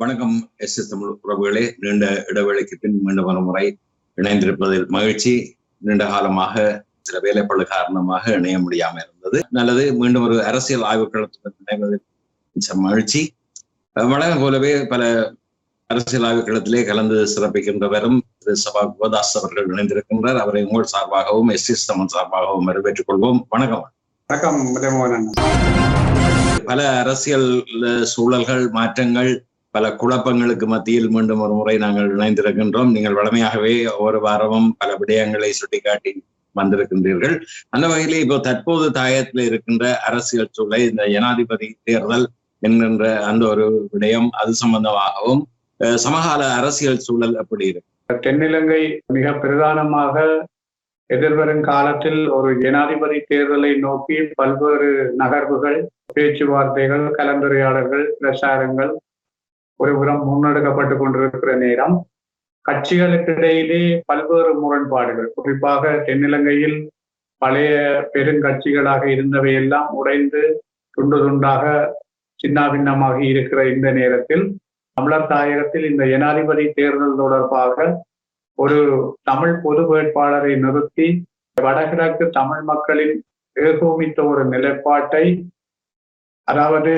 வணக்கம் S S Tamil உறவுகளே. நீண்ட இடைவேளைக்கு பின் மீண்டும் ஒரு முறை இணைந்திருப்பதில் மகிழ்ச்சி. நீண்ட காலமாக சில வேலைப்பழு காரணமாக இணைய முடியாம இருந்தது. நல்லது மீண்டும் ஒரு அரசியல் ஆய்வுக்களத்துடன் இணைவதில் மகிழ்ச்சி. வழக்கம் போலவே பல அரசியல் ஆய்வுக்களத்திலே கலந்து சிறப்பிக்கின்றவரும் திரு சபா கோதாஸ் அவர்கள் இணைந்திருக்கின்றார். அவரை உங்கள் சார்பாகவும் எஸ் எஸ் தமிழ் சார்பாகவும் வரவேற்றுக் கொள்வோம். வணக்கம். வணக்கம் பல அரசியல் சூழல்கள் மாற்றங்கள் பல குழப்பங்களுக்கு மத்தியில் மீண்டும் ஒரு முறை நாங்கள் இணைந்திருக்கின்றோம். நீங்கள் வளமையாகவே ஒவ்வொரு வாரமும் பல விடயங்களை சுட்டிக்காட்டி வந்திருக்கின்றீர்கள். அந்த வகையிலே இப்போ தற்போது தாயத்தில் இருக்கின்ற அரசியல் சூழலை இந்த ஜனாதிபதி தேர்தல் என்கின்ற அந்த ஒரு விடயம் அது சம்பந்தமாகவும் சமகால அரசியல் சூழல் அப்படி இருக்கு? தென்னிலங்கை மிக பிரதானமாக எதிர்வரும் காலத்தில் ஒரு ஜனாதிபதி தேர்தலை நோக்கி பல்வேறு நகர்வுகள் பேச்சுவார்த்தைகள் கலந்துரையாடல்கள் பிரச்சாரங்கள் ஒருபுறம் முன்னெடுக்கப்பட்டு கொண்டிருக்கிற நேரம் கட்சிகளுக்கிடையிலே பல்வேறு முரண்பாடுகள். குறிப்பாக தென்னிலங்கையில் பழைய பெருங்கட்சிகளாக இருந்தவை எல்லாம் உடைந்து துண்டு துண்டாக சின்னாபின்னமாக இருக்கிற இந்த நேரத்தில் தமிழர் தாயகத்தில் இந்த ஜனாதிபதி தேர்தல் தொடர்பாக ஒரு தமிழ் பொது வேட்பாளரை நிறுத்தி வடகிழக்கு தமிழ் மக்களின் ஏகோமித்த ஒரு நிலைப்பாட்டை அதாவது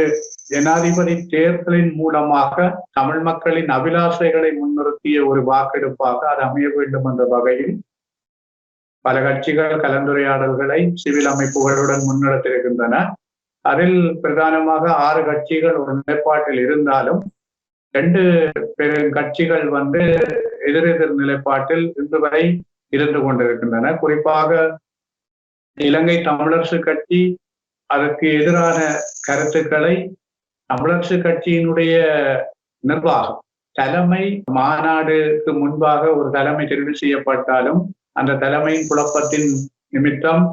ஜனாதிபதி தேர்தலின் மூலமாக தமிழ் மக்களின் அபிலாஷைகளை முன்னிறுத்திய ஒரு வாக்கெடுப்பாக அது அமைய வேண்டும் என்ற வகையில் பல கட்சிகள் கலந்துரையாடல்களை சிவில் அமைப்புகளுடன் முன்னெடுத்திருக்கின்றன அதில் பிரதானமாக ஆறு கட்சிகள் ஒரு நிலைப்பாட்டில் இருந்தாலும் ரெண்டு பெரும் கட்சிகள் வந்து எதிரெதிர் நிலைப்பாட்டில் இன்று வரை இருந்து கொண்டிருக்கின்றன. குறிப்பாக இலங்கை தமிழரசு கட்சி அதற்கு எதிரான கருத்துக்களை தமிழரசு கட்சியினுடைய நிர்வாகம் தலைமை மாநாடுக்கு முன்பாக ஒரு தலைமை தெரிவு செய்யப்பட்டாலும் அந்த தலைமையின் குழப்பத்தின் நிமித்தம்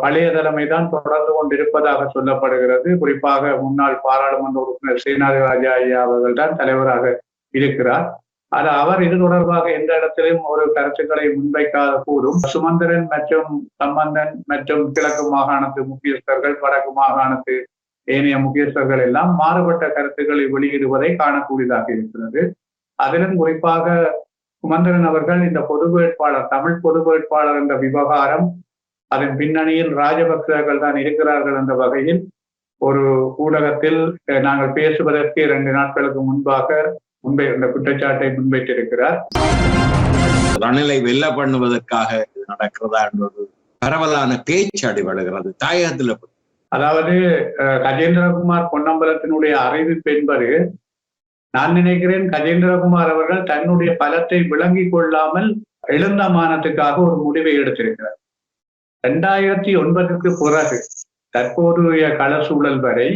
பழைய தலைமை தான் தொடர்ந்து கொண்டிருப்பதாக சொல்லப்படுகிறது. குறிப்பாக முன்னாள் பாராளுமன்ற உறுப்பினர் ஸ்ரீநாதராஜா ஐயா அவர்கள் தான் தலைவராக இருக்கிறார். அது அவர் இது தொடர்பாக எந்த இடத்திலும் ஒரு கருத்துக்களை முன்வைக்காத கூடும் சுமந்திரன் மற்றும் சம்பந்தன் மற்றும் கிழக்கு மாகாணத்து முக்கியஸ்தர்கள் வடக்கு மாகாணத்து ஏனைய முக்கியஸ்தர்கள் எல்லாம் மாறுபட்ட கருத்துக்களை வெளியிடுவதை காணக்கூடியதாக இருக்கிறது. அதிலும் குறிப்பாக சுமந்திரன் அவர்கள் இந்த பொது வேட்பாளர் தமிழ் பொது வேட்பாளர் என்ற விவகாரம் அதன் பின்னணியில் ராஜபக்சர்கள் தான் இருக்கிறார்கள் என்ற வகையில் ஒரு ஊடகத்தில் நாங்கள் பேசுவதற்கு இரண்டு நாட்களுக்கு முன்பாக முன்பை இந்த குற்றச்சாட்டை முன்வைத்திருக்கிறார். ரணிலை வெல்ல பண்ணுவதற்காக நடக்கிறதா ஒரு பரவலான பேச்சு அடிபடுகிறது தாயகத்தில்? அதாவது கஜேந்திரகுமார் பொன்னம்பலத்தினுடைய அறிவிப்பு என்பது நான் நினைக்கிறேன் கஜேந்திரகுமார் அவர்கள் தன்னுடைய பலத்தை விளங்கிக் கொள்ளாமல் எழுந்த மானத்துக்காக ஒரு முடிவை எடுத்திருக்கிறார். ரெண்டாயிரத்தி ஒன்பதுக்கு பிறகு தற்போதைய கள சூழல் வரை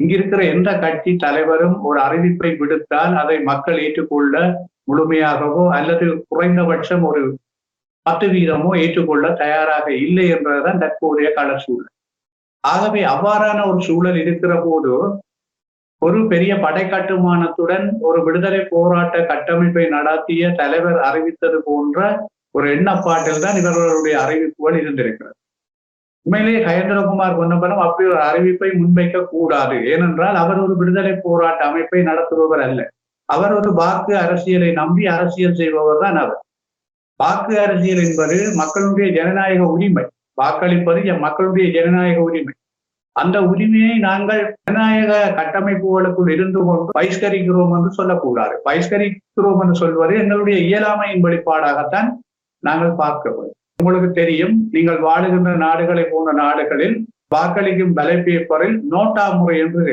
இங்கிருக்கிற எந்த கட்சி தலைவரும் ஒரு அறிவிப்பை விடுத்தால் அதை மக்கள் ஏற்றுக்கொள்ள முழுமையாகவோ அல்லது குறைந்தபட்சம் ஒரு பத்து வீதமோ ஏற்றுக்கொள்ள தயாராக இல்லை என்பதுதான் தற்போதைய கள சூழல். ஆகவே அவ்வாறான ஒரு சூழல் இருக்கிற போது ஒரு பெரிய படை கட்டுமானத்துடன் ஒரு விடுதலை போராட்ட கட்டமைப்பை நடத்திய தலைவர் அறிவித்தது போன்ற ஒரு எண்ணப்பாட்டில் தான் இவர்களுடைய அறிவிப்புகள் இருந்திருக்கிறது. உண்மையிலேயே கயேந்திரகுமார் பொன்னம்பலம் அப்படி ஒரு அறிவிப்பை முன்வைக்க கூடாது ஏனென்றால் அவர் ஒரு விடுதலை போராட்ட அமைப்பை நடத்துபவர் அல்ல. அவர் ஒரு வாக்கு அரசியலை நம்பி அரசியல் செய்பவர் தான் அவர். வாக்கு அரசியல் என்பது மக்களுடைய ஜனநாயக உரிமை. வாக்களிப்பது என் மக்களுடைய ஜனநாயக உரிமை. அந்த உரிமையை நாங்கள் ஜனநாயக கட்டமைப்புகளுக்குள் இருந்து கொண்டு பகிஷ்கரிக்கிறோம் என்று சொல்லக்கூடாது. பகிஷ்கரிக்கிறோம் என்று சொல்வது எங்களுடைய இயலாமையின் வெளிப்பாடாகத்தான் நாங்கள் பார்க்க வேண்டும் உங்களுக்கு தெரியும் நீங்கள் வாழுகின்ற நாடுகளை போன்ற நாடுகளில் வாக்களிக்கும் வலை பேப்பரில் நோட்டா முறை என்று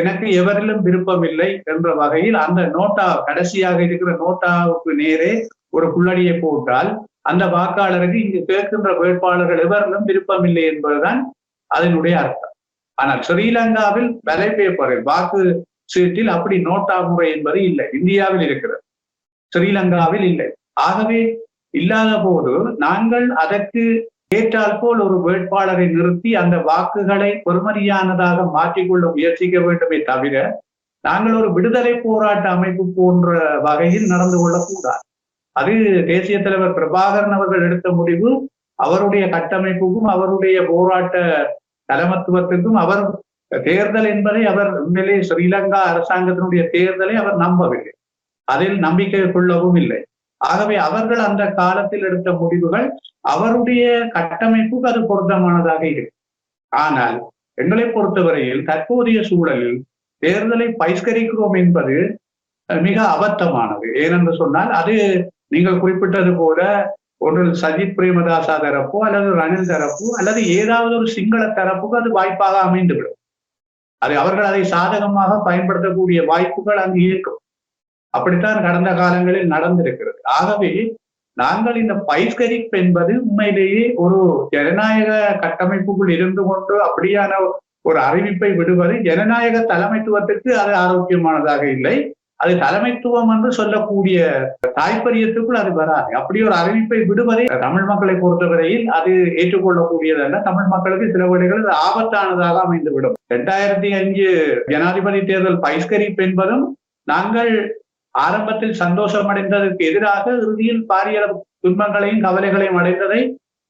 எனக்கு எவரிலும் விருப்பமில்லை என்ற வகையில் அந்த நோட்டா கடைசியாக இருக்கிற நோட்டாவுக்கு நேரே ஒரு புள்ளடியை போட்டால் அந்த வாக்காளருக்கு இங்கு கேட்கின்ற வேட்பாளர்கள் எவரிலும் விருப்பமில்லை என்பதுதான் அதனுடைய அர்த்தம். ஆனால் ஸ்ரீலங்காவில் வலை பேப்பரில் வாக்கு சீட்டில் அப்படி நோட்டா முறை என்பது இல்லை. இந்தியாவில் இருக்கிறது. ஸ்ரீலங்காவில் இல்லை. ஆகவே இல்லாத போது நாங்கள் அதற்கு ஏற்றால் போல் ஒரு வேட்பாளரை நிறுத்தி அந்த வாக்குகளை பொறுமதியானதாக மாற்றிக்கொள்ள முயற்சிக்க வேண்டுமே தவிர நாங்கள் ஒரு விடுதலை போராட்ட அமைப்பு போன்ற வகையில் நடந்து கொள்ளக்கூடாது. அது தேசிய தலைவர் பிரபாகரன் அவர்கள் எடுத்த முடிவு. அவருடைய கட்டமைப்புக்கும் அவருடைய போராட்ட தலைமத்துவத்துக்கும் அவர் தேர்தல் என்பதை அவர் உண்மையிலே ஸ்ரீலங்கா அரசாங்கத்தினுடைய தேர்தலை அவர் நம்பவில்லை. அதில் நம்பிக்கை கொள்ளவும் இல்லை. ஆகவே அவர்கள் அந்த காலத்தில் எடுத்த முடிவுகள் அவருடைய கட்டமைப்புக்கு அது பொருத்தமானதாக இருக்கு ஆனால் எங்களை பொறுத்தவரையில் தற்போதைய சூழலில் தேர்தலை பகிஷ்கரிக்கிறோம் என்பது மிக அபத்தமானது. ஏனென்று சொன்னால் அது நீங்கள் குறிப்பிட்டது போல ஒன்று சஜித் பிரேமதாசா தரப்போ அல்லது ரணில் தரப்போ அல்லது ஏதாவது ஒரு சிங்கள தரப்புக்கு அது வாய்ப்பாக அமைந்துவிடும். அது அவர்கள் அதை சாதகமாக பயன்படுத்தக்கூடிய வாய்ப்புகள் அங்கு இருக்கும். அப்படித்தான் கடந்த காலங்களில் நடந்திருக்கிறது. ஆகவே நாங்கள் இந்த பைஸ்கரிப் என்பது உண்மையிலேயே ஒரு ஜனநாயக கட்டமைப்புக்குள் இருந்து கொண்டு அப்படியான ஒரு அறிவிப்பை விடுவது ஜனநாயக தலைமைத்துவத்துக்கு அது ஆரோக்கியமானதாக இல்லை. அது தலைமைத்துவம் என்று சொல்லக்கூடிய தாய்ப்பரியத்துக்குள் அது வராது. அப்படி ஒரு அறிவிப்பை விடுவதை தமிழ் மக்களை பொறுத்தவரையில் அது ஏற்றுக்கொள்ளக்கூடியதல்ல. தமிழ் மக்களுக்கு சில வேளைகள் அது ஆபத்தானதாக அமைந்துவிடும். இரண்டாயிரத்தி அஞ்சு ஜனாதிபதி தேர்தல் பைஸ்கரிப் என்பதும் நாங்கள் ஆரம்பத்தில் சந்தோஷம் அடைந்ததற்கு எதிராக இறுதியில் பாரிய துன்பங்களையும் கவலைகளையும் அடைந்ததை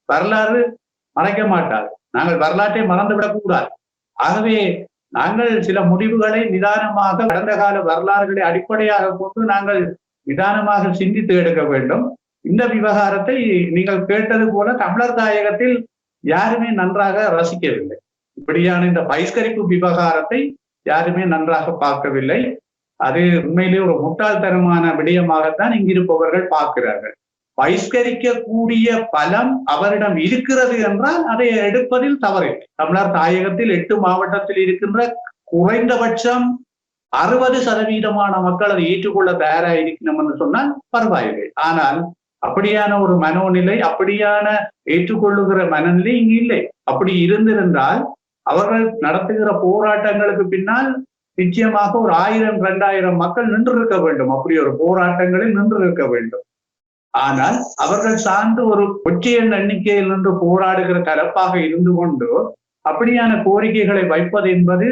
வரலாறு மறைக்க மாட்டார் நாங்கள் வரலாற்றை மறந்துவிடக் கூடாது. ஆகவே நாங்கள் சில முடிவுகளை நிதானமாக கடந்த கால வரலாறுகளை அடிப்படையாக கொண்டு நாங்கள் நிதானமாக சிந்தித்து எடுக்க வேண்டும். இந்த விவகாரத்தை நீங்கள் கேட்டது போல தமிழர் தாயகத்தில் யாருமே நன்றாக ரசிக்கவில்லை. இப்படியான இந்த பகிஷ்கரிப்பு விவகாரத்தை யாருமே நன்றாக பார்க்கவில்லை. அது உண்மையிலே ஒரு முட்டாள்தனமான விடயமாகத்தான் இங்கிருப்பவர்கள் பார்க்கிறார்கள். பகிஷ்கரிக்கக்கூடிய பலம் அவரிடம் இருக்கிறது என்றால் அதை எடுப்பதில் தவறில்லை. தமிழர் தாயகத்தில் எட்டு மாவட்டத்தில் இருக்கின்ற குறைந்தபட்சம் அறுபது சதவீதமான மக்கள் அதை ஏற்றுக்கொள்ள தயாரா இருக்கணும் என்று சொன்னால் பரவாயில்லை. ஆனால் அப்படியான ஒரு மனோநிலை அப்படியான ஏற்றுக்கொள்ளுகிற மனநிலை இங்கு இல்லை. அப்படி இருந்திருந்தால் அவர்கள் நடத்துகிற போராட்டங்களுக்கு பின்னால் நிச்சயமாக ஒரு ஆயிரம் இரண்டாயிரம் மக்கள் நின்று இருக்க வேண்டும். அப்படி ஒரு போராட்டங்களில் நின்று இருக்க வேண்டும். ஆனால் அவர்கள் சார்ந்து ஒரு ஒற்றையன் எண்ணிக்கையில் நின்று போராடுகிற தரப்பாக இருந்து கொண்டு அப்படியான கோரிக்கைகளை வைப்பது என்பது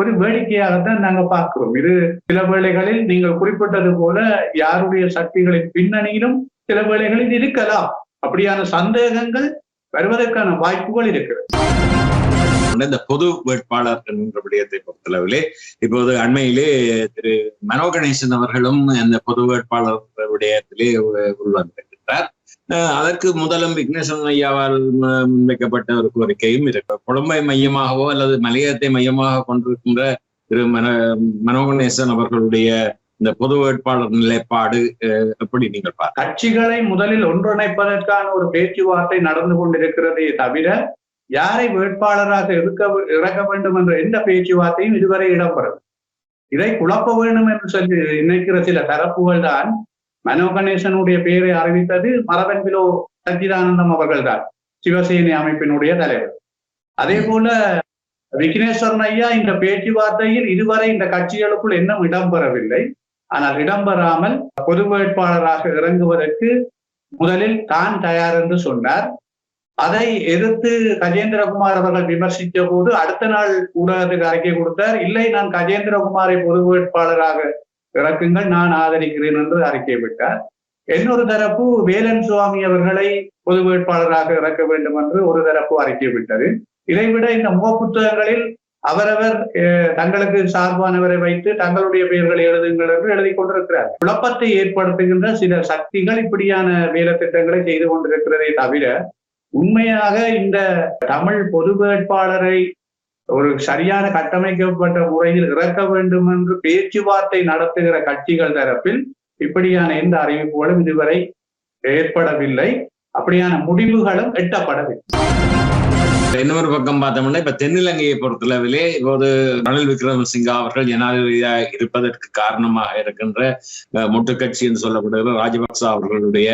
ஒரு வேடிக்கையாகத்தான் நாங்க பார்க்கிறோம். இது சில வேளைகளில் நீங்கள் குறிப்பிட்டது போல யாருடைய சக்திகளின் பின்னணியிலும் சில வேளைகளில் இருக்கலாம். அப்படியான சந்தேகங்கள் வருவதற்கான வாய்ப்புகள் இருக்கிறது. இந்த பொது வேட்பாளர் என்கின்ற விடயத்தை பொறுத்தளவிலே இப்போது அண்மையிலே திரு மனோ கணேசன் அவர்களும் அந்த பொது வேட்பாளர் விடயத்திலே உள்வந்திருக்கின்றார் அதற்கு முதலும் விக்னேஸ்வரன் ஐயாவால் முன்வைக்கப்பட்ட ஒரு கோரிக்கையும் இருக்கு குழம்பை மையமாகவோ அல்லது மலையத்தை மையமாக கொண்டிருக்கின்ற திரு மன மனோகணேசன் அவர்களுடைய இந்த பொது வேட்பாளர் நிலைப்பாடு எப்படி நீங்கள் பார்க்க கட்சிகளை முதலில் ஒன்றிணைப்பதற்கான ஒரு பேச்சுவார்த்தை நடந்து கொண்டிருக்கிறதே தவிர யாரை வேட்பாளராக இருக்க இறக்க வேண்டும் என்ற எந்த பேச்சுவார்த்தையும் இதுவரை இடம்பெறும் இதை குழப்ப வேண்டும் என்று சொல்லி நினைக்கிற சில தரப்புகள் தான் மனோ கணேசனுடைய பெயரை அறிவித்தது மரபன்பிலோ சச்சிதானந்தம் அவர்கள் தான் சிவசேனை அமைப்பினுடைய தலைவர். அதே போல விக்னேஸ்வரன் ஐயா இந்த பேச்சுவார்த்தையில் இதுவரை இந்த கட்சிகளுக்குள் இன்னும் இடம்பெறவில்லை. ஆனால் இடம்பெறாமல் பொது வேட்பாளராக இறங்குவதற்கு முதலில் தான் தயார் என்று சொன்னார். அதை எதிர்த்து கஜேந்திரகுமார் அவர்கள் விமர்சித்த போது அடுத்த நாள் ஊடகத்துக்கு அறிக்கை கொடுத்தார் இல்லை நான் கஜேந்திரகுமாரை பொது வேட்பாளராக இறக்குங்கள் நான் ஆதரிக்கிறேன் என்று அறிக்கை விட்டார். இன்னொரு தரப்பு வேலன் சுவாமி அவர்களை பொது வேட்பாளராக இறக்க வேண்டும் என்று ஒரு தரப்பு அறிக்கை விட்டது. இதைவிட இந்த முகப்புத்தகங்களில் அவரவர் தங்களுக்கு சார்பானவரை வைத்து தங்களுடைய பெயர்களை எழுதுங்கள் என்று எழுதி கொண்டிருக்கிறார். குழப்பத்தை ஏற்படுத்துகின்ற சில சக்திகள் இப்படியான வேலை திட்டங்களை செய்து கொண்டிருக்கிறதை தவிர உண்மையாக இந்த தமிழ் பொது வேட்பாளரை ஒரு சரியான கட்டமைக்கப்பட்ட முறையில் இறக்க வேண்டும் என்று பேச்சுவார்த்தை நடத்துகிற கட்சிகள் தரப்பில் இப்படியான எந்த அறிவிப்புகளும் இதுவரை ஏற்படவில்லை. அப்படியான முடிவுகளும் எட்டப்படவில்லை. இன்னொரு பக்கம் பார்த்தோம்னா இப்ப தென்னிலங்கையை பொறுத்தளவிலே இப்போது ரணில் விக்ரமசிங்கா அவர்கள் ஜனாதிபதியாக இருப்பதற்கு காரணமாக இருக்கின்ற முட்டுக்கட்சி என்று சொல்லப்படுகிற ராஜபக்ச அவர்களுடைய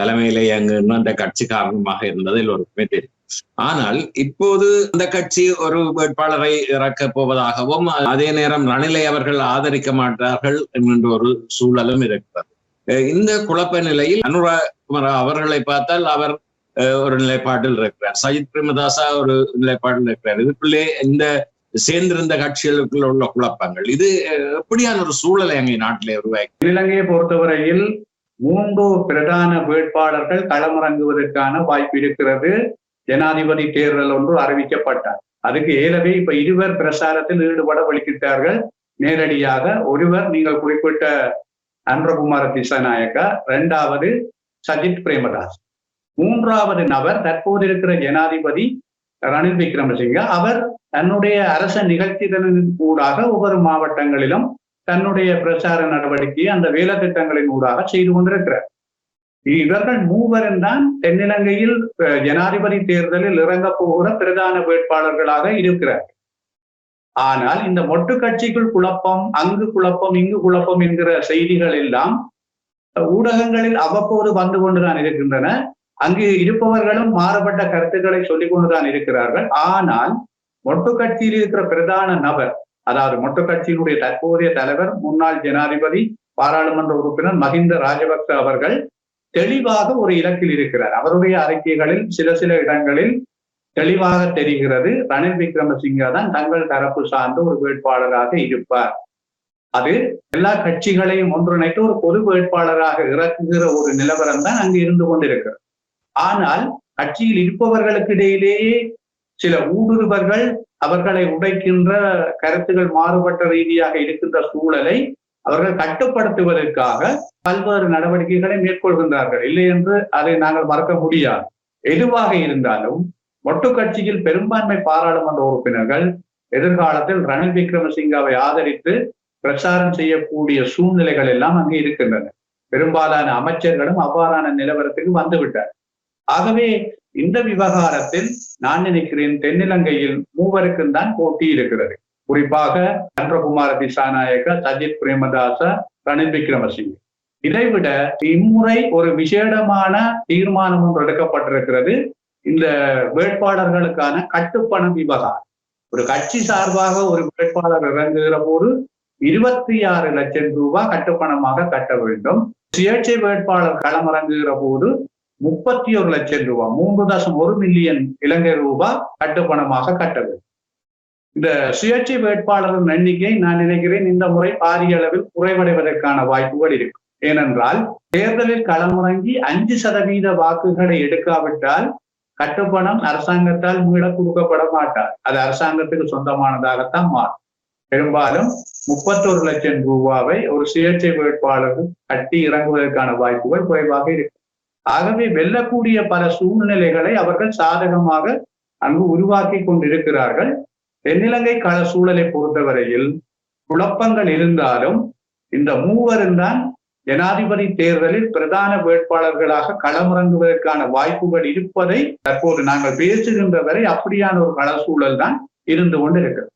தலைமையிலே அங்கு அந்த கட்சி காரணமாக இருந்தது எல்லோருக்குமே தெரியும். ஆனால் இப்போது அந்த கட்சி ஒரு வேட்பாளரை இறக்க போவதாகவும் அதே நேரம் ரணிலை அவர்கள் ஆதரிக்க மாட்டார்கள் என்கின்ற ஒரு சூழலும் இருக்கிறது. இந்த குழப்ப நிலையில் அனுராகுமார் அவர்களை பார்த்தால் அவர் ஒரு நிலைப்பாட்டில் இருக்கிறார். சஜித் பிரேமதாசா ஒரு நிலைப்பாட்டில் இருக்கிறார். இதுக்குள்ளே இந்த சேர்ந்திருந்த கட்சிகளுக்குள்ள உள்ள குழப்பங்கள். இது எப்படியான ஒரு சூழலை அங்கே நாட்டிலே உருவாக்கி இலங்கையை பொறுத்தவரையில் மூன்று பிரதான வேட்பாளர்கள் களமிறங்குவதற்கான வாய்ப்பு இருக்கிறது. ஜனாதிபதி தேர்தல் ஒன்று அறிவிக்கப்பட்டார். அதுக்கு ஏலவே இப்ப இருவர் பிரசாரத்தில் ஈடுபட வலிக்கிட்டார்கள். நேரடியாக ஒருவர் நீங்கள் குறிப்பிட்ட அன்றகுமார திசாநாயக்கா இரண்டாவது சஜித் பிரேமதாஸ். மூன்றாவது நபர் தற்போது இருக்கிற ஜனாதிபதி ரணில் விக்ரமசிங்க. அவர் தன்னுடைய அரச நிகழ்ச்சிகளின் ஊடாக ஒவ்வொரு மாவட்டங்களிலும் தன்னுடைய பிரச்சார நடவடிக்கையை அந்த வேலை திட்டங்களின் ஊடாக செய்து கொண்டிருக்கிறார். இவர்கள் மூவரும் தான் தென்னிலங்கையில் ஜனாதிபதி தேர்தலில் இறங்க போகிற பிரதான வேட்பாளர்களாக இருக்கிறார். ஆனால் இந்த மொட்டு கட்சிக்குள் குழப்பம் அங்கு குழப்பம் இங்கு குழப்பம் என்கிற செய்திகள் எல்லாம் ஊடகங்களில் அவ்வப்போது வந்து கொண்டுதான் இருக்கின்றன. அங்கு இருப்பவர்களும் மாறுபட்ட கருத்துக்களை சொல்லிக் கொண்டுதான் இருக்கிறார்கள். ஆனால் மொட்டு கட்சியில் இருக்கிற பிரதான நபர் அதாவது மொட்டு கட்சியினுடைய தற்போதைய தலைவர் முன்னாள் ஜனாதிபதி பாராளுமன்ற உறுப்பினர் மஹிந்த ராஜபக்ச அவர்கள் தெளிவாக ஒரு இலக்கில் இருக்கிறார். அவருடைய அறிக்கைகளில் சில சில இடங்களில் தெளிவாக தெரிகிறது. ரணில் விக்ரமசிங்கா தான் தங்கள் தரப்பு சார்ந்த ஒரு வேட்பாளராக இருப்பார். அது எல்லா கட்சிகளையும் ஒன்றிணைத்து ஒரு பொது வேட்பாளராக இறக்குகிற ஒரு நிலவரம் தான் அங்கு இருந்து கொண்டிருக்கிறது. ஆனால் கட்சியில் இருப்பவர்களுக்கு இடையிலேயே சில ஊடுருவர்கள் அவர்களை உடைக்கின்ற கருத்துகள் மாறுபட்ட ரீதியாக இருக்கின்ற சூழலை அவர்கள் கட்டுப்படுத்துவதற்காக பல்வேறு நடவடிக்கைகளை மேற்கொள்கின்றார்கள். இல்லை என்று அதை நாங்கள் மறக்க முடியாது. எதுவாக இருந்தாலும் மொட்டு கட்சியில் பெரும்பான்மை பாராளுமன்ற உறுப்பினர்கள் எதிர்காலத்தில் ரணில் விக்ரமசிங்காவை ஆதரித்து பிரச்சாரம் செய்யக்கூடிய சூழ்நிலைகள் எல்லாம் அங்கே இருக்கின்றன. பெரும்பாலான அமைச்சர்களும் அவ்வாறான நிலவரத்துக்கு வந்துவிட்டார் ஆகவே இந்த விவகாரத்தில் நான் நினைக்கிறேன் தென்னிலங்கையில் மூவருக்கும் தான் போட்டி இருக்கிறது. குறிப்பாக சந்திரகுமார திசாநாயக்க சஜித் பிரேமதாச ரணில் விக்ரமசிங்க. இதைவிட இம்முறை ஒரு விசேடமான தீர்மானம் ஒன்று எடுக்கப்பட்டிருக்கிறது. இந்த வேட்பாளர்களுக்கான கட்டுப்பணம் விவகாரம். ஒரு கட்சி சார்பாக ஒரு வேட்பாளர் இறங்குகிற போது இருபத்தி ஆறு லட்சம் ரூபாய் கட்டுப்பணமாக கட்ட வேண்டும். சுயேட்சை வேட்பாளர் களமிறங்குகிற போது முப்பத்தி ஒரு லட்சம் ரூபாய் மூன்று தசம் ஒரு மில்லியன் இலங்கை ரூபாய் கட்டுப்பணமாக கட்ட வேண்டும். இந்த சுயேட்சை வேட்பாளரின் எண்ணிக்கை நான் நினைக்கிறேன் இந்த முறை பாரிய அளவில் குறைவடைவதற்கான வாய்ப்புகள் இருக்கும் ஏனென்றால் தேர்தலில் களமிறங்கி அஞ்சு சதவீத வாக்குகளை எடுக்காவிட்டால் கட்டுப்பணம் அரசாங்கத்தால் மீள கொடுக்கப்பட மாட்டார் அது அரசாங்கத்துக்கு சொந்தமானதாகத்தான் மாறும். பெரும்பாலும் முப்பத்தொரு லட்சம் ரூபாவை ஒரு சுயேட்சை வேட்பாளர்கள் கட்டி இறங்குவதற்கான வாய்ப்புகள் குறைவாக இருக்கும் ஆகவே வெல்லக்கூடிய பல சூழ்நிலைகளை அவர்கள் சாதகமாக அங்கு உருவாக்கி கொண்டிருக்கிறார்கள். தென்னிலங்கை கள சூழலை பொறுத்தவரையில் குழப்பங்கள் இருந்தாலும் இந்த மூவரும் தான் ஜனாதிபதி தேர்தலில் பிரதான வேட்பாளர்களாக களமிறங்குவதற்கான வாய்ப்புகள் இருப்பதை தற்போது நாங்கள் பேசுகின்ற வரை அப்படியான ஒரு கள சூழல் தான் இருந்து கொண்டிருக்கிறது.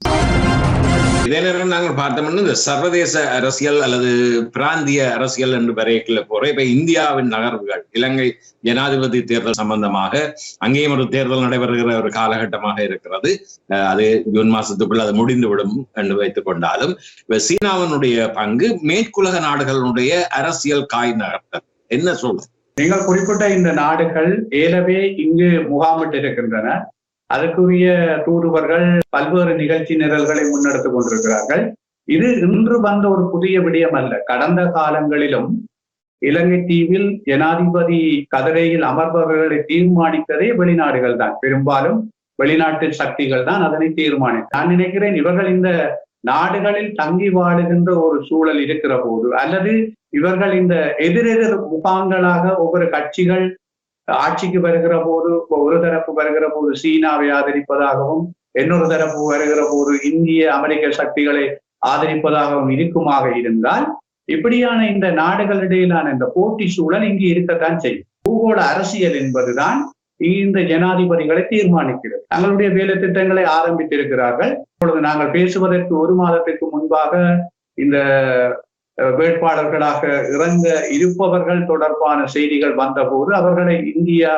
இதே நேரம் நாங்கள் பார்த்தோம்னா இந்த சர்வதேச அரசியல் அல்லது பிராந்திய அரசியல் என்று வரையக்கில் போற இப்ப இந்தியாவின் நகர்வுகள் இலங்கை ஜனாதிபதி தேர்தல் சம்பந்தமாக அங்கேயும் ஒரு தேர்தல் நடைபெறுகிற ஒரு காலகட்டமாக இருக்கிறது. அஹ் அது ஜூன் மாசத்துக்குள் அது முடிந்துவிடும் என்று வைத்துக் கொண்டாலும் இப்ப சீனாவினுடைய பங்கு மேற்குலக நாடுகளுடைய அரசியல் காய் நகர்த்தல். என்ன சொல்றது? நீங்கள் குறிப்பிட்ட இந்த நாடுகள் ஏலவே இங்கு முகாமிட்டு இருக்கின்றன அதற்குரிய தூதுவர்கள் பல்வேறு நிகழ்ச்சி நிரல்களை முன்னெடுத்துக் கொண்டிருக்கிறார்கள். இது இன்று வந்த ஒரு புதிய விடயம் அல்ல. கடந்த காலங்களிலும் இலங்கை தீவில் ஜனாதிபதி கதிரையில் அமர்பவர்களை தீர்மானித்ததே வெளிநாடுகள் தான். பெரும்பாலும் வெளிநாட்டு சக்திகள் தான் அதனை தீர்மானி நான் நினைக்கிறேன் இவர்கள் இந்த நாடுகளில் தங்கி வாழுகின்ற ஒரு சூழல் இருக்கிற போது அல்லது இவர்கள் இந்த எதிரெதிர் முகாம்களாக ஒவ்வொரு கட்சிகள் ஆட்சிக்கு வருகிற போது ஒரு தரப்பு வருகிற போது சீனாவை ஆதரிப்பதாகவும் இன்னொரு தரப்பு வருகிற போது இந்திய அமெரிக்க சக்திகளை ஆதரிப்பதாகவும் இருக்குமாக இருந்தால் இப்படியான இந்த நாடுகளிடையிலான இந்த போட்டி சூழல் இங்கு இருக்கத்தான் செய்யும். பூகோள அரசியல் என்பதுதான் இந்த ஜனாதிபதிகளை தீர்மானிக்கிறது. தங்களுடைய வேலை திட்டங்களை ஆரம்பித்திருக்கிறார்கள். இப்பொழுது நாங்கள் பேசுவதற்கு ஒரு மாதத்திற்கு முன்பாக இந்த வேட்பாளர்களாக இறங்க இருப்பவர்கள் தொடர்பான செய்திகள் வந்தபோது அவர்களை இந்தியா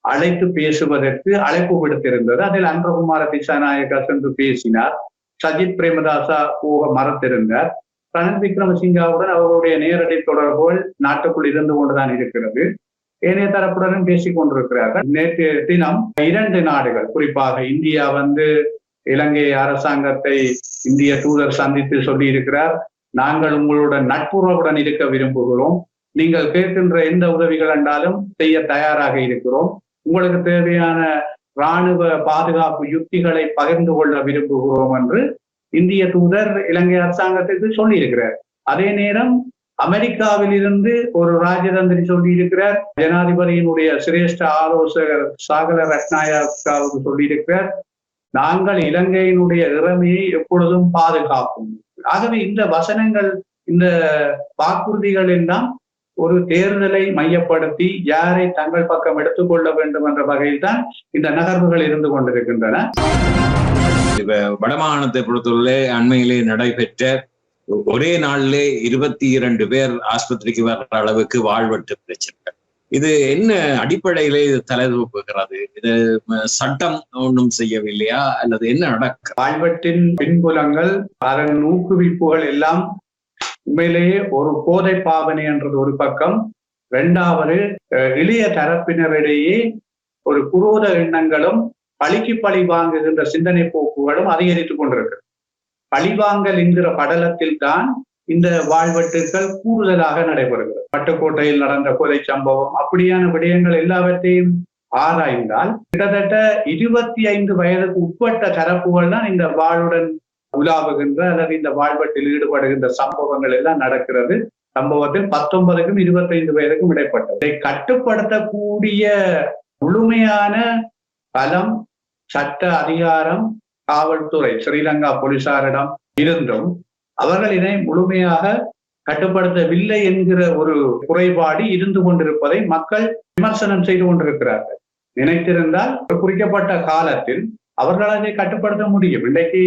அழைத்து பேசுவதற்கு அழைப்பு விடுத்திருந்தது. அதில் அன்றகுமார திசாநாயகா சென்று பேசினார். சஜித் பிரேமதாசா போக மறத்திருந்தார். ரணில் விக்ரமசிங்காவுடன் அவருடைய நேரடி தொடர்புகள் நாட்டுக்குள் இருந்து கொண்டுதான் இருக்கிறது. ஏனைய தரப்புடனும் பேசிக் கொண்டிருக்கிறார்கள். நேற்று தினம் இரண்டு நாடுகள் குறிப்பாக இந்தியா வந்து இலங்கை அரசாங்கத்தை இந்திய தூதர் சந்தித்து சொல்லி இருக்கிறார் நாங்கள் உங்களுடன் நட்புறவுடன் இருக்க விரும்புகிறோம். நீங்கள் கேட்கின்ற எந்த உதவிகள் என்றாலும் செய்ய தயாராக இருக்கிறோம். உங்களுக்கு தேவையான ராணுவ பாதுகாப்பு யுக்திகளை பகிர்ந்து கொள்ள விரும்புகிறோம் என்று இந்திய தூதர் இலங்கை அரசாங்கத்திற்கு சொல்லியிருக்கிறார். அதே நேரம் அமெரிக்காவில் இருந்து ஒரு ராஜதந்திரி சொல்லியிருக்கிறார். ஜனாதிபதியினுடைய சிரேஷ்ட ஆலோசகர் சாகல ரத்னாயாவுக்கு சொல்லியிருக்கிறார். நாங்கள் இலங்கையினுடைய இறமையை எப்பொழுதும் பாதுகாப்போம். ஆகவே இந்த வசனங்கள் இந்த வாக்குறுதிகள் எல்லாம் ஒரு தேர்தலை மையப்படுத்தி யாரை தங்கள் பக்கம் எடுத்துக்கொள்ள வேண்டும் என்ற வகையில் தான் இந்த நகர்வுகள் இருந்து கொண்டிருக்கின்றன. வடமாகாணத்தை பொறுத்தவரை அண்மையிலே நடைபெற்ற ஒரே நாளிலே இருபத்தி இரண்டு பேர் ஆஸ்பத்திரிக்கு வர்ற அளவுக்கு வாழ்வெட்டு பிரச்சனை இது என்ன அடிப்படையிலே இது தலைதூக்குகிறது இது சட்டம் ஒன்றும் செய்யவில்லையா? அல்லது என்ன நடக்க? வாழ்வெட்டின் பின்புலங்கள் அதன் ஊக்குவிப்புகள் எல்லாம் உண்மையிலேயே ஒரு போதை பாவனை என்றது ஒரு பக்கம். இரண்டாவது இளைய தரப்பினரிடையே ஒரு குரோத எண்ணங்களும் பழிக்கு பழி வாங்குகின்ற சிந்தனை போக்குகளும் அதிகரித்துக் கொண்டிருக்கு பழிவாங்கல் என்கிற படலத்தில் தான் இந்த வாழ்வெட்டுக்கள் கூடுதலாக நடைபெறுகிறது. பட்டுக்கோட்டையில் நடந்த கொலை சம்பவம் அப்படியான விடயங்கள் எல்லாவற்றையும் ஆராய்ந்தால் கிட்டத்தட்ட இருபத்தி ஐந்து வயதுக்கு உட்பட்ட தரப்புகள் தான் இந்த வாழுடன் உலாவுகின்ற அல்லது இந்த வாழ்வெட்டில் ஈடுபடுகின்ற சம்பவங்கள் எல்லாம் நடக்கிறது. சம்பவத்தில் பத்தொன்பதுக்கும் இருபத்தைந்து வயதுக்கும் இடைப்பட்டது. இதை கட்டுப்படுத்தக்கூடிய முழுமையான பலம் சட்ட அதிகாரம் காவல்துறை ஸ்ரீலங்கா போலீசாரிடம் இருந்தும் அவர்கள் இதனை முழுமையாக கட்டுப்படுத்தவில்லை என்கிற ஒரு குறைபாடு இருந்து கொண்டிருப்பதை மக்கள் விமர்சனம் செய்து கொண்டிருக்கிறார்கள். நினைத்திருந்தால் குறிக்கப்பட்ட காலத்தில் அவர்கள் அதை கட்டுப்படுத்த முடியும். இன்றைக்கு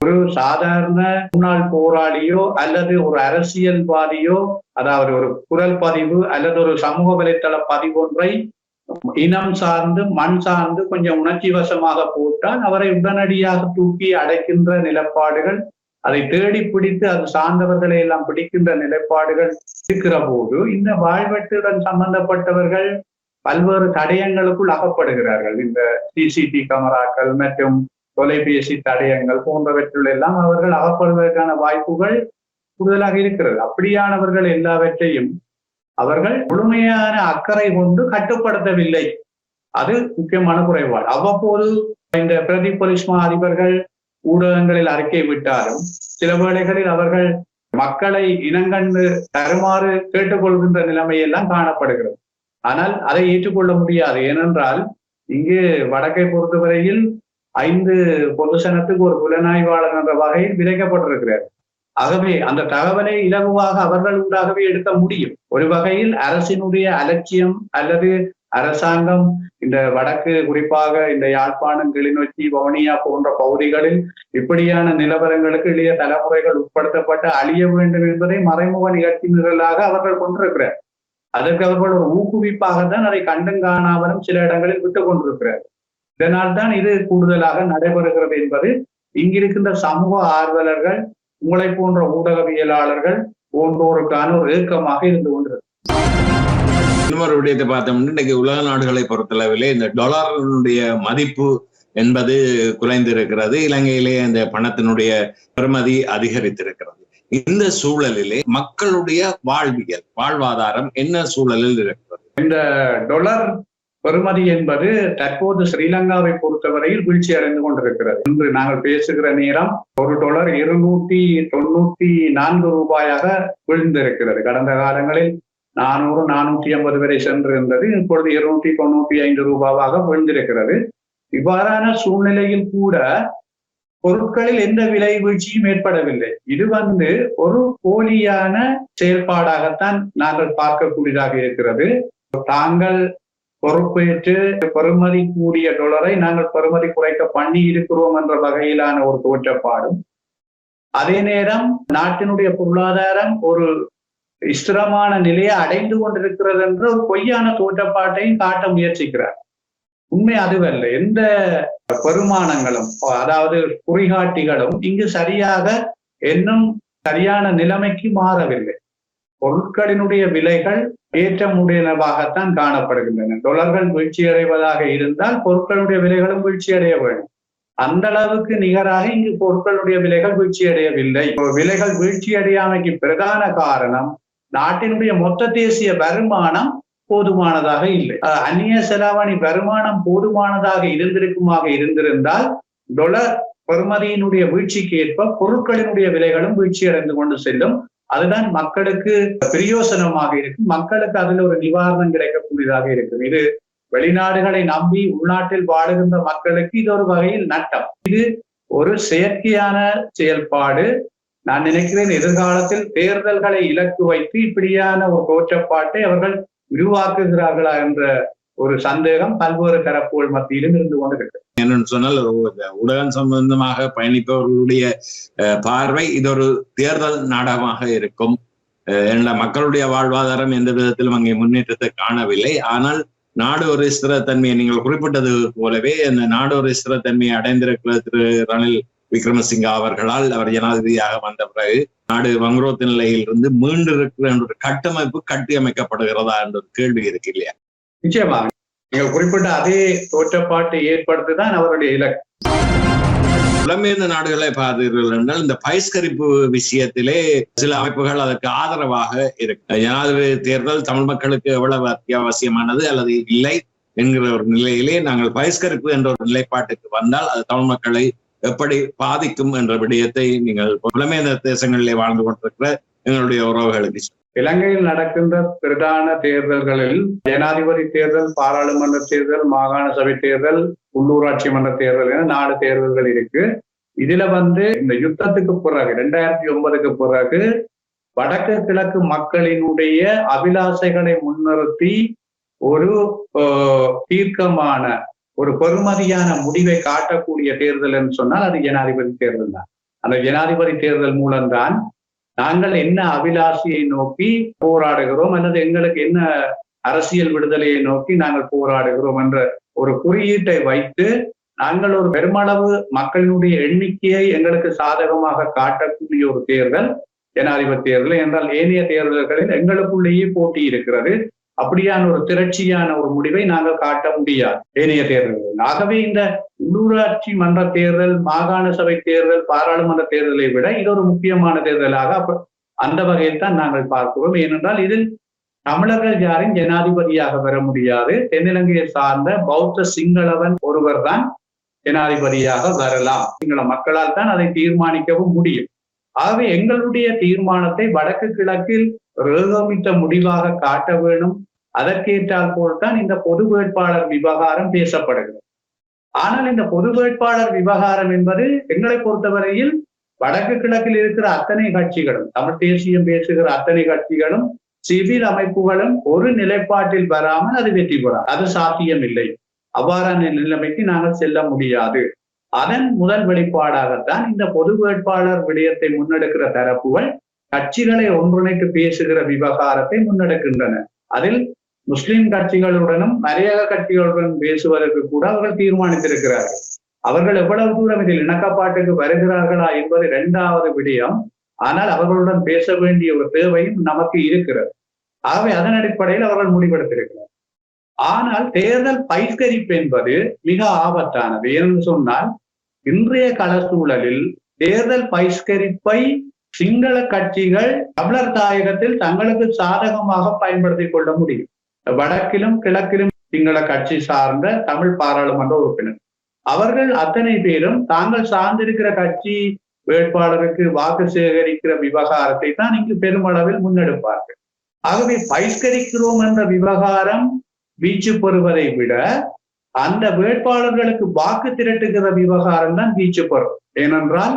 ஒரு சாதாரண முன்னாள் போராளியோ அல்லது ஒரு அரசியல்வாதியோ அதாவது ஒரு குரல் பதிவு அல்லது ஒரு சமூக வலைத்தள பதிவு ஒன்றை இனம் சார்ந்து மண் சார்ந்து கொஞ்சம் உணர்ச்சி வசமாக போட்டால் அவரை உடனடியாக தூக்கி அடைக்கின்ற நிலப்பாடுகள் அதை தேடி பிடித்து அது சார்ந்தவர்களை எல்லாம் பிடிக்கின்ற நிலைப்பாடுகள் இருக்கிற போது இந்த வாழ்வெட்டுடன் சம்பந்தப்பட்டவர்கள் பல்வேறு தடயங்களுக்குள் அகப்படுகிறார்கள். இந்த சிசிடி கேமராக்கள் மற்றும் தொலைபேசி தடயங்கள் போன்றவற்றில் எல்லாம் அவர்கள் அகப்படுவதற்கான வாய்ப்புகள் கூடுதலாக இருக்கிறது. அப்படியானவர்கள் எல்லாவற்றையும் அவர்கள் முழுமையான அக்கறை கொண்டு கட்டுப்படுத்தவில்லை. அது முக்கியமான குறைபாடு. அவ்வப்போது இந்த பிரதி அதிபர்கள் ஊடகங்களில் அறிக்கை விட்டாலும் சில வேளைகளில் அவர்கள் மக்களை இனங்கண்டு தருமாறு கேட்டுக்கொள்கின்ற நிலைமையெல்லாம் காணப்படுகிறது. ஆனால் அதை ஏற்றுக்கொள்ள முடியாது. ஏனென்றால் இங்கு வடக்கை பொறுத்தவரையில் ஐந்து பொதுசனத்துக்கு ஒரு புலனாய்வாளர் என்ற வகையில் விதைக்கப்பட்டிருக்கிறார். ஆகவே அந்த தகவலை இலகுவாக அவர்கள் ஊடாகவே எடுக்க முடியும். ஒரு வகையில் அரசினுடைய அலட்சியம் அல்லது அரசாங்கம் இந்த வடக்கு குறிப்பாக இந்த யாழ்ப்பாணம் கிளிநொச்சி வவுனியா போன்ற பகுதிகளில் இப்படியான நிலவரங்களுக்கு இளைய தலைமுறைகள் உட்படுத்தப்பட்டு அழிய வேண்டும் என்பதை மறைமுக நிகழ்ச்சி நிரலாக அவர்கள் கொண்டிருக்கிறார். அதற்கு அவர்கள் ஒரு ஊக்குவிப்பாகத்தான் அதை கண்டும் காணாமலும் சில இடங்களில் விட்டுக் கொண்டிருக்கிறார். இதனால் தான் இது கூடுதலாக நடைபெறுகிறது என்பது இங்கிருக்கின்ற சமூக ஆர்வலர்கள் உங்களை போன்ற ஊடகவியலாளர்கள் போன்றோருக்கான ஒரு ஏக்கமாக இருந்து கொண்டிருக்கிறது இன்னொரு விடயத்தை பார்த்தோம்னா இன்னைக்கு உலக நாடுகளை பொறுத்தளவிலே இந்த டாலருடைய மதிப்பு என்பது குறைந்திருக்கிறது. இலங்கையிலே அந்த பணத்தினுடைய பெருமதி அதிகரித்திருக்கிறது. இந்த சூழலிலே மக்களுடைய வாழ்வியல் வாழ்வாதாரம் என்ன சூழலில் இருக்கிறது? இந்த டொலர் பெறுமதி என்பது தற்போது ஸ்ரீலங்காவை பொறுத்தவரையில் வீழ்ச்சி அடைந்து கொண்டிருக்கிறது. இன்று நாங்கள் பேசுகிற நேரம் ஒரு டொலர் இருநூற்றி தொண்ணூத்தி நான்கு ரூபாயாக விழுந்திருக்கிறது. கடந்த காலங்களில் நானூறு நானூற்றி ஐம்பது வரை சென்றிருந்தது. இப்பொழுது இருநூற்றி தொண்ணூற்றி ஐந்து ரூபாவாக விழுந்திருக்கிறது. இவ்வாறான சூழ்நிலையில் கூட பொருட்களில் எந்த விலை வீழ்ச்சியும் ஏற்படவில்லை. இது வந்து ஒரு போலியான செயல்பாடாகத்தான் நாங்கள் பார்க்கக்கூடியதாக இருக்கிறது. தாங்கள் பொறுப்பேற்று பெறுமதி கூடிய டொலரை நாங்கள் பெறுமதி குறைக்க பண்ணி இருக்கிறோம் என்ற வகையிலான ஒரு தோற்றப்பாடும். அதே நேரம் நாட்டினுடைய பொருளாதாரம் ஒரு ஸ்திரமான நிலையை அடைந்து கொண்டிருக்கிறது என்ற ஒரு பொய்யான தோற்றப்பாட்டையும் காட்ட முயற்சிக்கிறார். உண்மை அதுவல்ல. எந்த பெருமானங்களும் அதாவது குறிகாட்டிகளும் இங்கு சரியாக இன்னும் சரியான நிலைமைக்கு மாறவில்லை. பொருட்களினுடைய விலைகள் ஏற்றமுடையனவாகத்தான் காணப்படுகின்றன. டொலர்கள் வீழ்ச்சியடைவதாக இருந்தால் பொருட்களுடைய விலைகளும் வீழ்ச்சியடைய வேண்டும். அந்த அளவுக்கு நிகராக இங்கு பொருட்களுடைய விலைகள் வீழ்ச்சியடையவில்லை விலைகள் வீழ்ச்சியடையாமைக்கு பிரதான காரணம் நாட்டினுடைய மொத்த தேசிய வருமானம் போதுமானதாக இல்லை. அந்நிய செலாவணி வருமானம் போதுமானதாக இருந்திருக்குமாக இருந்திருந்தால் டொலர் பெறுமதியினுடைய வீழ்ச்சிக்கு ஏற்ப பொருட்களினுடைய விலைகளும் வீழ்ச்சி அடைந்து கொண்டு செல்லும். அதுதான் மக்களுக்கு பிரயோசனமாக இருக்கும். மக்களுக்கு அதில் ஒரு நிவாரணம் கிடைக்கக்கூடியதாக இருக்கும். இது வெளிநாடுகளை நம்பி உள்நாட்டில் வாழுகின்ற மக்களுக்கு இது ஒரு வகையில் நட்டம். இது ஒரு செயற்கையான செயல்பாடு. நான் நினைக்கிறேன் எதிர்காலத்தில் தேர்தல்களை இலக்கு வைத்து இப்படியான ஒரு தோற்றப்பாட்டை அவர்கள் உருவாக்குகிறார்களா என்ற ஒரு சந்தேகம் பல்வேறு தரப்புகள் மத்தியிலும் இருந்து கொண்டு என்னன்னு சொன்னால் ஊடகம் சம்பந்தமாக பயணிப்பவர்களுடைய பார்வை இது ஒரு தேர்தல் நாடகமாக இருக்கும். என்ற மக்களுடைய வாழ்வாதாரம் எந்த விதத்திலும் அங்கே முன்னேற்றத்தை காணவில்லை. ஆனால் நாடு ஒரு ஸ்திரத்தன்மையை நீங்கள் குறிப்பிட்டது போலவே அந்த நாடு ஒரு ஸ்திரத்தன்மையை அடைந்திருக்கிற திரு ரணில் விக்ரமசிங்கா அவர்களால் அவர் ஜனாதிபதியாக வந்த பிறகு நாடு வங்குரோத்து நிலையில் இருந்து மீண்டு இருக்கிற என்ற ஒரு கட்டமைப்பு கட்டியமைக்கப்படுகிறதா என்ற ஒரு கேள்வி இருக்கு இல்லையா? நிச்சயமாக நீங்கள் குறிப்பிட்ட அதே தோற்றப்பாட்டை ஏற்படுத்திதான் அவருடைய இலக்கு. புலம்பெயர்ந்த நாடுகளை பார்த்தீர்கள் என்றால் இந்த பயிஸ்கரிப்பு விஷயத்திலே சில அமைப்புகள் அதற்கு ஆதரவாக இருக்கு. ஜனாதிபதி தேர்தல் தமிழ் மக்களுக்கு எவ்வளவு அத்தியாவசியமானது அல்லது இல்லை என்கிற ஒரு நிலையிலே நாங்கள் பயிஸ்கரிப்பு என்ற ஒரு நிலைப்பாட்டுக்கு வந்தால் அது தமிழ் மக்களை எப்படி பாதிக்கும் என்ற விடயத்தை நீங்கள் புலமே தேசங்களிலே வாழ்ந்து கொண்டிருக்கிற எங்களுடைய உறவுகளுக்கு இலங்கையில் நடக்கின்ற பிரதான தேர்தல்களில் ஜனாதிபதி தேர்தல் பாராளுமன்ற தேர்தல் மாகாண சபை தேர்தல் உள்ளூராட்சி மன்ற தேர்தல் என நாலு தேர்தல்கள் இருக்கு. இதுல வந்து இந்த யுத்தத்துக்கு பிறகு ரெண்டாயிரத்தி ஒன்பதுக்கு பிறகு வடக்கு கிழக்கு மக்களினுடைய அபிலாசைகளை முன்னிறுத்தி ஒரு தீர்க்கமான ஒரு பெறுமதியான முடிவை காட்டக்கூடிய தேர்தல் என்று சொன்னால் அது ஜனாதிபதி தேர்தல் தான். அந்த ஜனாதிபதி தேர்தல் மூலம்தான் நாங்கள் என்ன அபிலாஷையை நோக்கி போராடுகிறோம் அல்லது எங்களுக்கு என்ன அரசியல் விடுதலையை நோக்கி நாங்கள் போராடுகிறோம் என்ற ஒரு குறியீட்டை வைத்து நாங்கள் ஒரு பெருமளவு மக்களினுடைய எண்ணிக்கையை எங்களுக்கு சாதகமாக காட்டக்கூடிய ஒரு தேர்தல் ஜனாதிபதி தேர்தல் என்றால் ஏனைய தேர்தல்களில் எங்களுக்குள்ளேயே போட்டி இருக்கிறது. அப்படியான ஒரு திரட்சியான ஒரு முடிவை நாங்கள் காட்ட முடியாது. ஏனைய தேர்தல்களில். ஆகவே இந்த உள்ளூராட்சி மன்ற தேர்தல் மாகாண சபை தேர்தல் பாராளுமன்ற தேர்தலை விட இது ஒரு முக்கியமான தேர்தலாக அந்த வகையில் தான் நாங்கள் பார்க்கிறோம். ஏனென்றால் இதில் தமிழர்கள் யாரும் ஜனாதிபதியாக வர முடியாது. தென்னிலங்கையை சார்ந்த பௌத்த சிங்களவன் ஒருவர் தான் ஜனாதிபதியாக வரலாம். சிங்கள மக்களால் தான் அதை தீர்மானிக்கவும் முடியும். ஆகவே எங்களுடைய தீர்மானத்தை வடக்கு கிழக்கில் ஏகோமித்த முடிவாக காட்ட வேணும். அதற்கேற்றால் போல்தான் இந்த பொது வேட்பாளர் விவகாரம் பேசப்படுகிறது. ஆனால் இந்த பொது வேட்பாளர் விவகாரம் என்பது எங்களை பொறுத்தவரையில் வடக்கு கிழக்கில் இருக்கிற அத்தனை கட்சிகளும் தமிழ் தேசியம் பேசுகிற அத்தனை கட்சிகளும் சிவில் அமைப்புகளும் ஒரு நிலைப்பாட்டில் வராமல் அது வெற்றி பெறார் அது சாத்தியம் இல்லை அவ்வாறான நிலைமைக்கு நாங்கள் செல்ல முடியாது. அதன் முதல் வெளிப்பாடாகத்தான் இந்த பொது வேட்பாளர் விடயத்தை முன்னெடுக்கிற தரப்புகள் கட்சிகளை ஒன்றிணைத்து பேசுகிற விவகாரத்தை முன்னெடுக்கின்றன. அதில் முஸ்லிம் கட்சிகளுடனும் மலையக கட்சிகளுடன் பேசுவதற்கு கூட அவர்கள் தீர்மானித்திருக்கிறார்கள். அவர்கள் எவ்வளவு தூரம் இதில் இணக்கப்பாட்டுக்கு வருகிறார்களா என்பது இரண்டாவது விடயம். ஆனால் அவர்களுடன் பேச வேண்டிய ஒரு தேவையும் நமக்கு இருக்கிறது. ஆகவே அதன் அடிப்படையில் அவர்கள் முடிவெடுத்திருக்கிறார் ஆனால் தேர்தல் பயிர்கரிப்பு என்பது மிக ஆபத்தானது. ஏன்னு சொன்னால் இன்றைய கள சூழலில் தேர்தல் பரிஷ்கரிப்பை சிங்கள கட்சிகள் தமிழர் தாயகத்தில் தங்களுக்கு சாதகமாக பயன்படுத்திக் கொள்ள முடியும். வடக்கிலும் கிழக்கிலும் சிங்கள கட்சி சார்ந்த தமிழ் பாராளுமன்ற உறுப்பினர். அவர்கள் அத்தனை பேரும் தாங்கள் சார்ந்திருக்கிற கட்சி வேட்பாளருக்கு வாக்கு சேகரிக்கிற விவகாரத்தை தான் இங்கு பெருமளவில் முன்னெடுப்பார்கள். ஆகவே பயிர்கரிக்கிறோம் என்ற விவகாரம் வீச்சு பெறுவதை விட அந்த வேட்பாளர்களுக்கு வாக்கு திரட்டுகிற விவகாரம் தான் வீச்சு ஏனென்றால்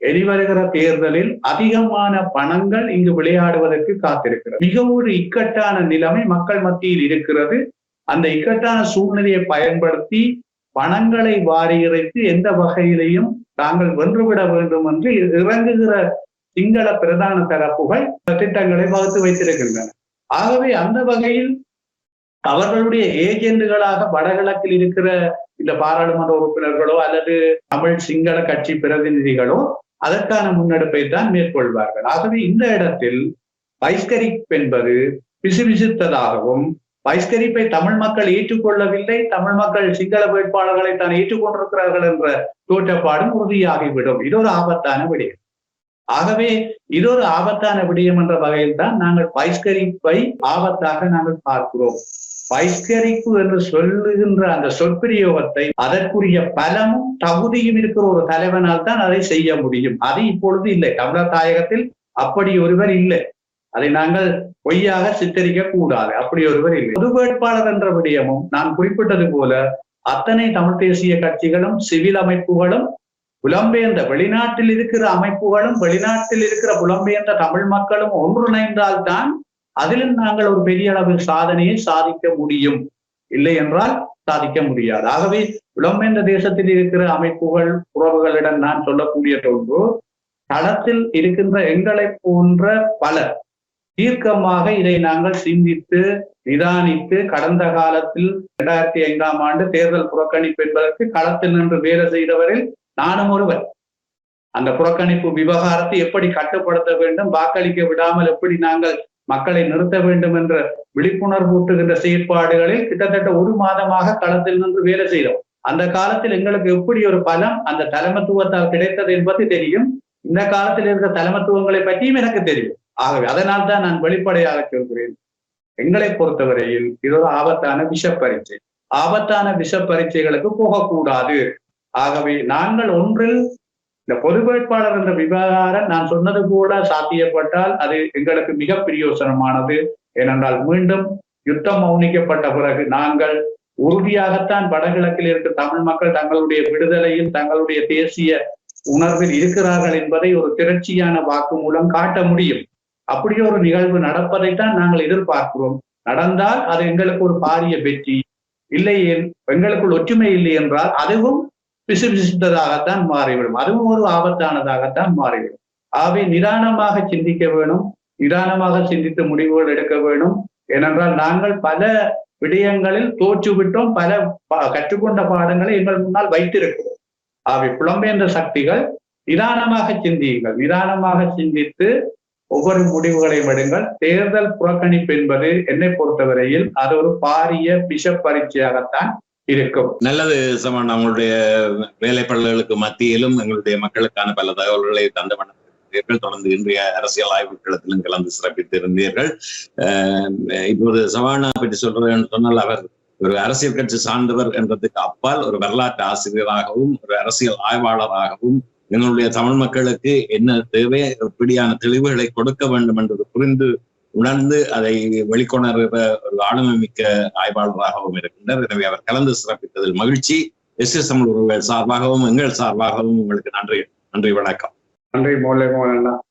எதிர்வருகிற தேர்தலில் அதிகமான பணங்கள் இங்கு விளையாடுவதற்கு காத்திருக்கிறது. மிக ஒரு இக்கட்டான நிலைமை மக்கள் மத்தியில் இருக்கிறது. அந்த இக்கட்டான சூழ்நிலையை பயன்படுத்தி பணங்களை வாரி இறைத்து எந்த வகையிலையும் தாங்கள் வென்றுவிட வேண்டும் என்று இறங்குகிற சிங்கள பிரதான தரப்புகள் திட்டங்களை வகுத்து வைத்திருக்கின்றன ஆகவே அந்த வகையில் அவர்களுடைய ஏஜெண்டுகளாக வடகிழக்கில் இருக்கிற இந்த பாராளுமன்ற உறுப்பினர்களோ அல்லது தமிழ் சிங்கள கட்சி பிரதிநிதிகளோ அதற்கான முன்னெடுப்பை தான் மேற்கொள்வார்கள். ஆகவே இந்த இடத்தில் பைஸ்கரிப் என்பது பிசுபிசுத்ததாகவும் பைஸ்கரிப்பை தமிழ் மக்கள் ஏற்றுக்கொள்ளவில்லை தமிழ் மக்கள் சிங்கள வேட்பாளர்களை தான் ஏற்றுக்கொண்டிருக்கிறார்கள் என்ற தோற்றப்பாடும் உறுதியாகிவிடும். இது ஒரு ஆபத்தான விடயம். ஆகவே இது ஒரு ஆபத்தான விடயம் என்ற வகையில் தான் நாங்கள் பைஸ்கரிப்பை ஆபத்தாக நாங்கள் பார்க்கிறோம். பைஸ்கரிப்பு என்று சொல்லுகின்ற அந்த சொற்பிரயோகத்தை அதற்குரிய பலமும் தகுதியும் இருக்கிற ஒரு தலைவனால் தான் அதை செய்ய முடியும். அது இப்பொழுது இல்லை. தமிழர் தாயகத்தில் அப்படி ஒருவர் இல்லை. அதை நாங்கள் பொய்யாக சித்தரிக்க கூடாது. அப்படி ஒருவர் இல்லை. பொது வேட்பாளர் என்ற விடயமும் நான் குறிப்பிட்டது போல அத்தனை தமிழ் தேசிய கட்சிகளும் சிவில் அமைப்புகளும் புலம்பெயர்ந்த வெளிநாட்டில் இருக்கிற அமைப்புகளும் வெளிநாட்டில் இருக்கிற புலம்பெயர்ந்த தமிழ் மக்களும் ஒன்றிணைந்தால்தான் அதிலும் நாங்கள் ஒரு பெரிய அளவில் சாதனையை சாதிக்க முடியும். இல்லை என்றால் சாதிக்க முடியாது. ஆகவே புலம்பெயர்ந்த தேசத்தில் இருக்கிற அமைப்புகள் உறவுகளிடம் நான் சொல்லக்கூடிய ஒன்று தளத்தில் இருக்கின்ற எங்களை போன்ற பலர் தீர்க்கமாக இதை நாங்கள் சிந்தித்து நிதானித்து கடந்த காலத்தில் இரண்டாயிரத்தி ஐந்தாம் ஆண்டு தேர்தல் புறக்கணிப்பு என்பதற்கு களத்தில் நின்று வேலை செய்தவரில் நானும் ஒருவர். அந்த புறக்கணிப்பு விவகாரத்தை எப்படி கட்டுப்படுத்த வேண்டும் வாக்களிக்க விடாமல் எப்படி நாங்கள் மக்களை நிறுத்த வேண்டும் என்ற விழிப்புணர்வு ஊட்டுகின்ற செயற்பாடுகளில் கிட்டத்தட்ட ஒரு மாதமாக களத்தில் நின்று வேலை செய்தோம். அந்த காலத்தில் எங்களுக்கு எப்படி ஒரு பலம் அந்த தலைமத்துவத்தால் கிடைத்தது என்பது தெரியும். இந்த காலத்தில் இருக்கிற தலைமத்துவங்களை பற்றியும் எனக்கு தெரியும். ஆகவே அதனால் தான் நான் வெளிப்படையாக சொல்கிறேன். எங்களை பொறுத்தவரையில் இது ஒரு ஆபத்தான விஷ பரீட்சை ஆபத்தான விஷ பரீட்சைகளுக்கு போகக்கூடாது. ஆகவே நாங்கள் ஒன்றில் இந்த பொது வேட்பாளர் என்ற விவகாரம் நான் சொன்னது கூட சாத்தியப்பட்டால் அது எங்களுக்கு மிக பிரயோசனமானது. ஏனென்றால் மீண்டும் யுத்தம் மௌனிக்கப்பட்ட பிறகு நாங்கள் உறுதியாகத்தான் வடகிழக்கில் இருக்க தமிழ் மக்கள் தங்களுடைய விடுதலையில் தங்களுடைய தேசிய உணர்வில் இருக்கிறார்கள் என்பதை ஒரு திரட்சியான வாக்கு மூலம் காட்ட முடியும். அப்படி ஒரு நிகழ்வு நடப்பதைத்தான் நாங்கள் எதிர்பார்க்கிறோம். நடந்தால் அது எங்களுக்கு ஒரு பாரிய வெற்றி. இல்லை எங்களுக்குள் ஒற்றுமை இல்லை என்றால் அதுவும் பிசுபிசுத்ததாகத்தான் மாறிவிடும். அதுவும் ஒரு ஆபத்தானதாகத்தான் மாறிவிடும். ஆகவே நிதானமாக சிந்திக்க வேணும். நிதானமாக சிந்தித்து முடிவுகள் எடுக்க வேணும். ஏனென்றால் நாங்கள் பல விடயங்களில் தோற்றுவிட்டோம். பல கற்றுக்கொண்ட பாடங்களை எங்கள் முன்னால் வைத்திருக்கிறோம். ஆகவே புலம்பெயர்ந்த சக்திகள் நிதானமாக சிந்தியுங்கள். நிதானமாக சிந்தித்து ஒவ்வொரு முடிவுகளையும் எடுங்கள். தேர்தல் புறக்கணிப்பு என்பது என்னை பொறுத்தவரையில் அது ஒரு பாரிய விஷ பரீட்சையாகத்தான் இருக்கும் நல்லது சமன் அவங்களுடைய வேலைப்பாடுகளுக்கு மத்தியிலும் எங்களுடைய மக்களுக்கான பல தகவல்களை தந்த வண்ணீர்கள் தொடர்ந்து இன்றைய அரசியல் ஆய்வுக்களத்திலும் கலந்து சிறப்பித்திருந்தீர்கள். இப்போது சவானா பற்றி சொல்றதுன்னு சொன்னால் அவர் ஒரு அரசியல் கட்சி சார்ந்தவர் என்றதுக்கு அப்பால் ஒரு வரலாற்று ஆசிரியராகவும் ஒரு அரசியல் ஆய்வாளராகவும் எங்களுடைய தமிழ் மக்களுக்கு என்ன தேவை எப்படியான தெளிவுகளை கொடுக்க வேண்டும் என்பது புரிந்து உணர்ந்து அதை வெளிக்கொணர்கிற ஒரு ஆளுமை மிக்க ஆய்வாளராகவும் இருக்கின்றார். எனவே அவர் கலந்து சிறப்பித்ததில் மகிழ்ச்சி. எஸ் எஸ் தமிழ் உறவுகள் சார்பாகவும் எங்கள் சார்பாகவும் உங்களுக்கு நன்றி நன்றி வணக்கம். நன்றி மோலே மோகன்